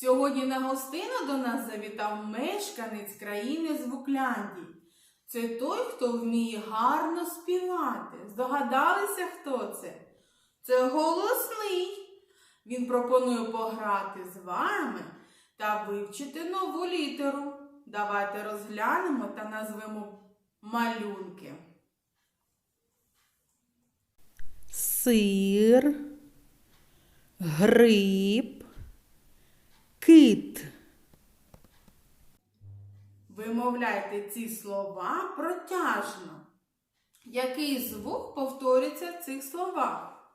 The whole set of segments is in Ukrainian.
Сьогодні на гостину до нас завітав мешканець країни Звукляндії. Це той, хто вміє гарно співати. Здогадалися, хто це? Це голосний. Він пропонує пограти з вами та вивчити нову літеру. Давайте розглянемо та назвемо малюнки. сир, гриб, кит. Вимовляйте ці слова протяжно. Який звук повторюється в цих словах?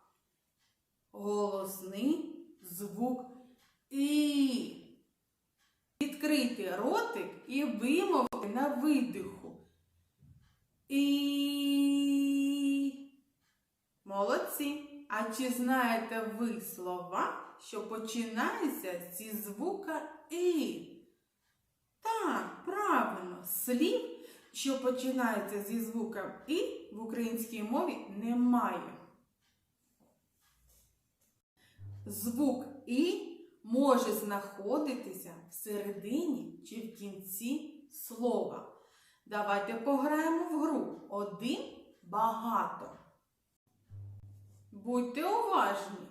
Голосний звук І. Відкрийте ротик і вимовте на видиху. І. Молодці. А чи знаєте ви слова, що починаються зі звука І? Так, правильно, слів, що починаються зі звуком І в українській мові немає. Звук І може знаходитися всередині чи в кінці слова. Давайте пограємо в гру один багато. Будьте уважні.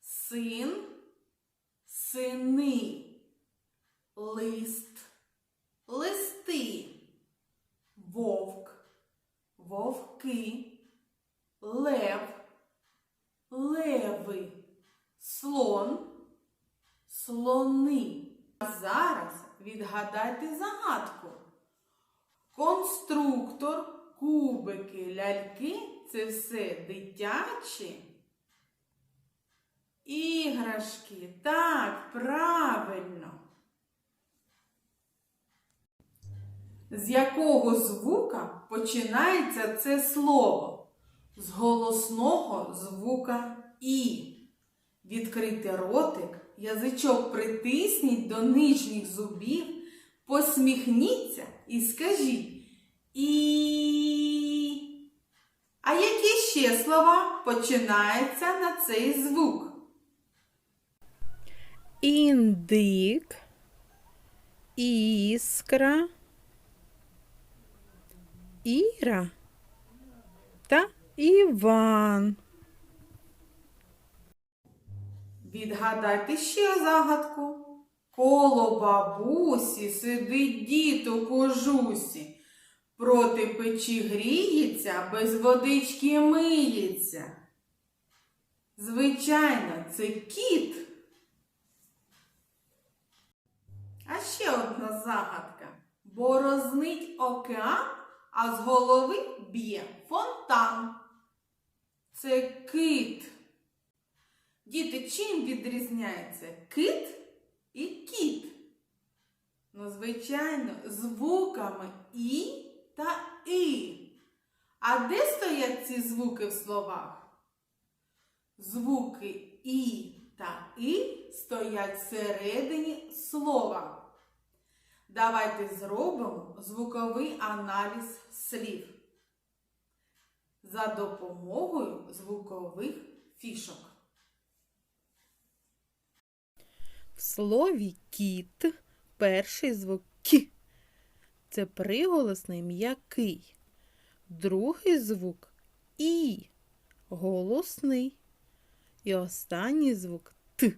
Син, сини лист, листи, вовк, вовки, лев, леви, слон, слони. А зараз відгадайте загадку. Конструктор, кубики, ляльки це все дитячі. Іграшки, так, правильно. З якого звука починається це слово? З голосного звука І. Відкрийте ротик, язичок притисніть до нижніх зубів, посміхніться і скажіть І. А які ще слова починаються на цей звук? Індик, іскра, Іра та Іван. Відгадайте ще загадку. Коло бабусі сидить дід у кожусі. Проти печі гріється, без водички миється. Звичайно, це кіт. А ще одна загадка. Борознить океан, а з голови б'є фонтан. Це кит. Діти, чим відрізняється кит і кіт? Ну, звичайно, звуками І та І. А де стоять ці звуки в словах? Звуки І та І стоять всередині слова. Давайте зробимо звуковий аналіз слів за допомогою звукових фішок. В слові кіт перший звук К. Це приголосний м'який. Другий звук І. Голосний. І останній звук Т.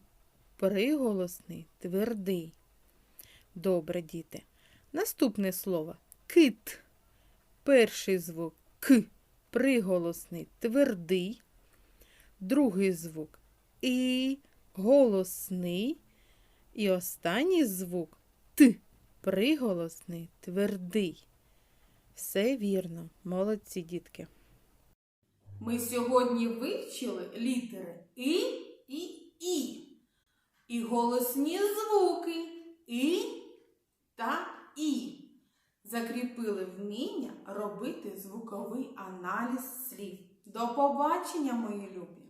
Приголосний твердий. Добре, діти. Наступне слово кит. Перший звук К. Приголосний твердий. Другий звук І. Голосний. І останній звук Т. Приголосний твердий. Все вірно. Молодці, дітки. Ми сьогодні вивчили літери І і І. І голосні звуки І та І. Закріпили вміння робити звуковий аналіз слів. До побачення, мої любі!